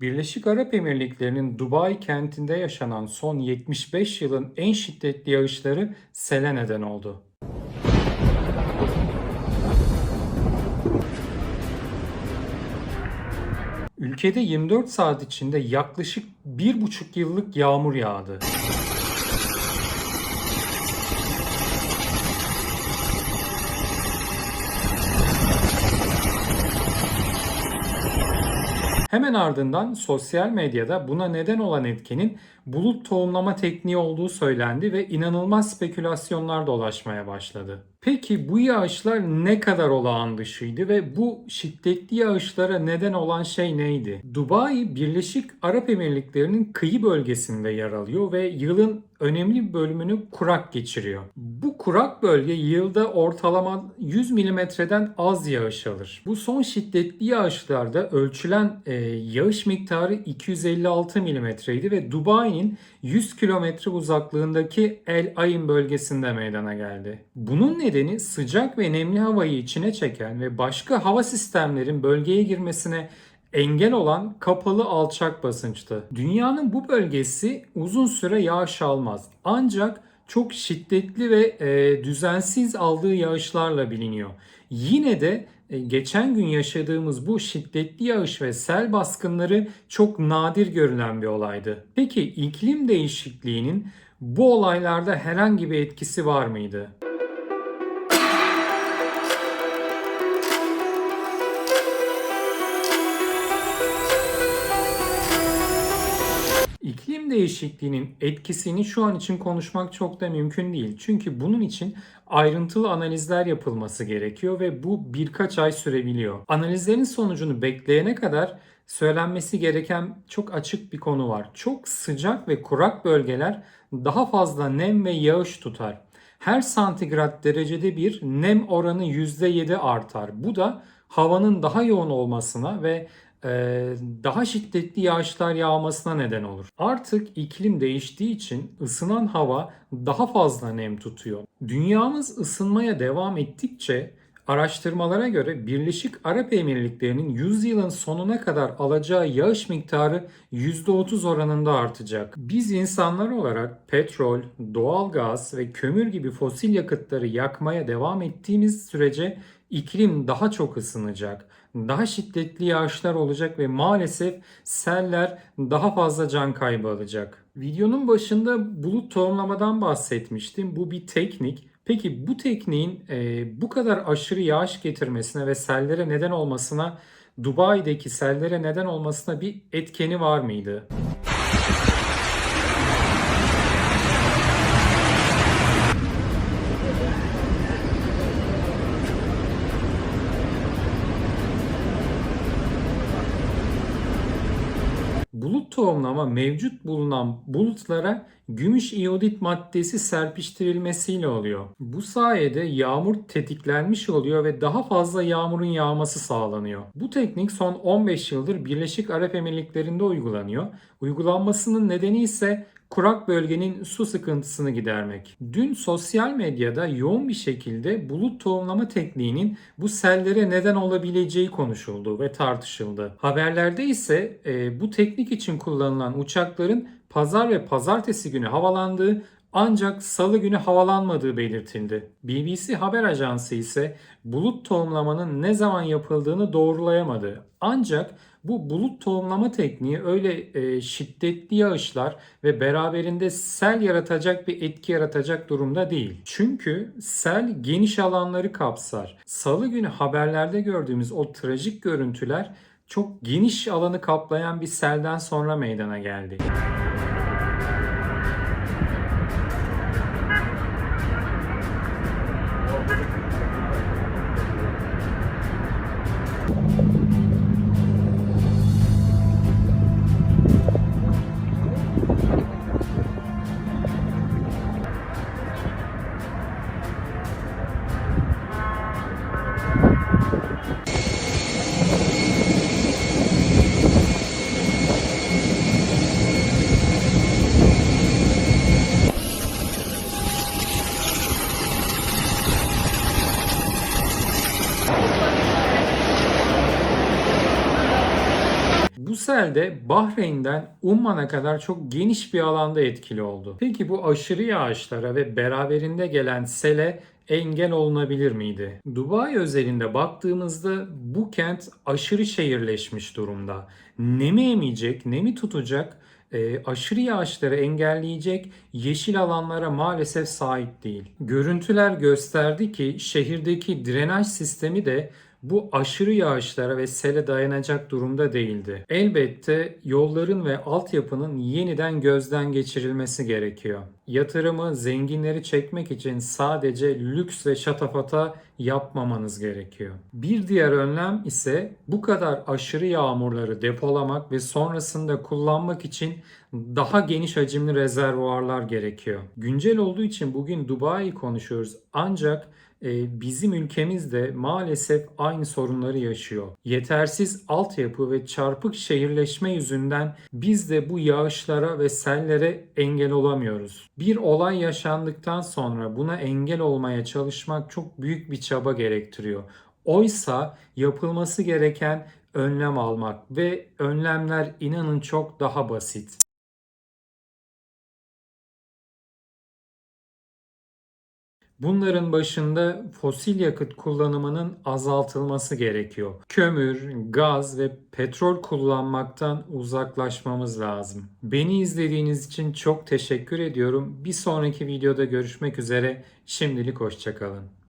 Birleşik Arap Emirlikleri'nin Dubai kentinde yaşanan son 75 yılın en şiddetli yağışları sele neden oldu. Ülkede 24 saat içinde yaklaşık 1,5 yıllık yağmur yağdı. Hemen ardından sosyal medyada buna neden olan etkenin bulut tohumlama tekniği olduğu söylendi ve inanılmaz spekülasyonlar dolaşmaya başladı. Peki bu yağışlar ne kadar olağan dışıydı ve bu şiddetli yağışlara neden olan şey neydi? Dubai Birleşik Arap Emirlikleri'nin kıyı bölgesinde yer alıyor ve yılın önemli bir bölümünü kurak geçiriyor. Bu kurak bölge yılda ortalama 100 milimetreden az yağış alır. Bu son şiddetli yağışlarda ölçülen e, yağış miktarı 256 milimetreydi ve Dubai'nin 100 kilometre uzaklığındaki El Ain bölgesinde meydana geldi. Bunun nedeni sıcak ve nemli havayı içine çeken ve başka hava sistemlerin bölgeye girmesine engel olan kapalı alçak basınçtı. Dünyanın bu bölgesi uzun süre yağış almaz. Ancak çok şiddetli ve e, düzensiz aldığı yağışlarla biliniyor. Yine de e, geçen gün yaşadığımız bu şiddetli yağış ve sel baskınları çok nadir görülen bir olaydı. Peki iklim değişikliğinin bu olaylarda herhangi bir etkisi var mıydı? Değişikliğinin etkisini şu an için konuşmak çok da mümkün değil. Çünkü bunun için ayrıntılı analizler yapılması gerekiyor ve bu birkaç ay sürebiliyor. Analizlerin sonucunu bekleyene kadar söylenmesi gereken çok açık bir konu var. Çok sıcak ve kurak bölgeler daha fazla nem ve yağış tutar. Her santigrat derecede bir nem oranı %7 artar. Bu da havanın daha yoğun olmasına ve daha şiddetli yağışlar yağmasına neden olur. Artık iklim değiştiği için ısınan hava daha fazla nem tutuyor. Dünyamız ısınmaya devam ettikçe araştırmalara göre Birleşik Arap Emirlikleri'nin 100 yılın sonuna kadar alacağı yağış miktarı %30 oranında artacak. Biz insanlar olarak petrol, doğalgaz ve kömür gibi fosil yakıtları yakmaya devam ettiğimiz sürece iklim daha çok ısınacak. Daha şiddetli yağışlar olacak ve maalesef seller daha fazla can kaybı alacak. Videonun başında bulut tohumlamadan bahsetmiştim. Bu bir teknik. Peki bu tekniğin e, bu kadar aşırı yağış getirmesine ve sellere neden olmasına Dubai'deki sellere neden olmasına bir etkeni var mıydı? Tohumlama mevcut bulunan bulutlara gümüş iyodit maddesi serpiştirilmesiyle oluyor. Bu sayede yağmur tetiklenmiş oluyor ve daha fazla yağmurun yağması sağlanıyor. Bu teknik son 15 yıldır Birleşik Arap Emirlikleri'nde uygulanıyor. Uygulanmasının nedeni ise kurak bölgenin su sıkıntısını gidermek. Dün sosyal medyada yoğun bir şekilde bulut tohumlama tekniğinin bu sellere neden olabileceği konuşuldu ve tartışıldı. Haberlerde ise e, bu teknik için kullanılan uçakların pazar ve pazartesi günü havalandığı ancak salı günü havalanmadığı belirtildi. BBC haber ajansı ise bulut tohumlamanın ne zaman yapıldığını doğrulayamadı. Ancak bu bulut tohumlama tekniği öyle e, şiddetli yağışlar ve beraberinde sel yaratacak bir etki yaratacak durumda değil. Çünkü sel geniş alanları kapsar. Salı günü haberlerde gördüğümüz o trajik görüntüler çok geniş alanı kaplayan bir selden sonra meydana geldi. Sel de Bahreyn'den Umman'a kadar çok geniş bir alanda etkili oldu. Peki bu aşırı yağışlara ve beraberinde gelen sele engel olunabilir miydi? Dubai özelinde baktığımızda bu kent aşırı şehirleşmiş durumda. Nemi emecek, nemi tutacak, e, aşırı yağışları engelleyecek yeşil alanlara maalesef sahip değil. Görüntüler gösterdi ki şehirdeki drenaj sistemi de bu aşırı yağışlara ve sele dayanacak durumda değildi. Elbette yolların ve altyapının yeniden gözden geçirilmesi gerekiyor. Yatırımı zenginleri çekmek için sadece lüks ve şatafata yapmamanız gerekiyor. Bir diğer önlem ise bu kadar aşırı yağmurları depolamak ve sonrasında kullanmak için daha geniş hacimli rezervuarlar gerekiyor. Güncel olduğu için bugün Dubai'yi konuşuyoruz ancak e, bizim ülkemizde maalesef aynı sorunları yaşıyor. Yetersiz altyapı ve çarpık şehirleşme yüzünden biz de bu yağışlara ve sellere engel olamıyoruz. Bir olay yaşandıktan sonra buna engel olmaya çalışmak çok büyük bir çaba gerektiriyor. Oysa yapılması gereken önlem almak ve önlemler inanın çok daha basit. Bunların başında fosil yakıt kullanımının azaltılması gerekiyor. Kömür, gaz ve petrol kullanmaktan uzaklaşmamız lazım. Beni izlediğiniz için çok teşekkür ediyorum. Bir sonraki videoda görüşmek üzere. Şimdilik hoşçakalın.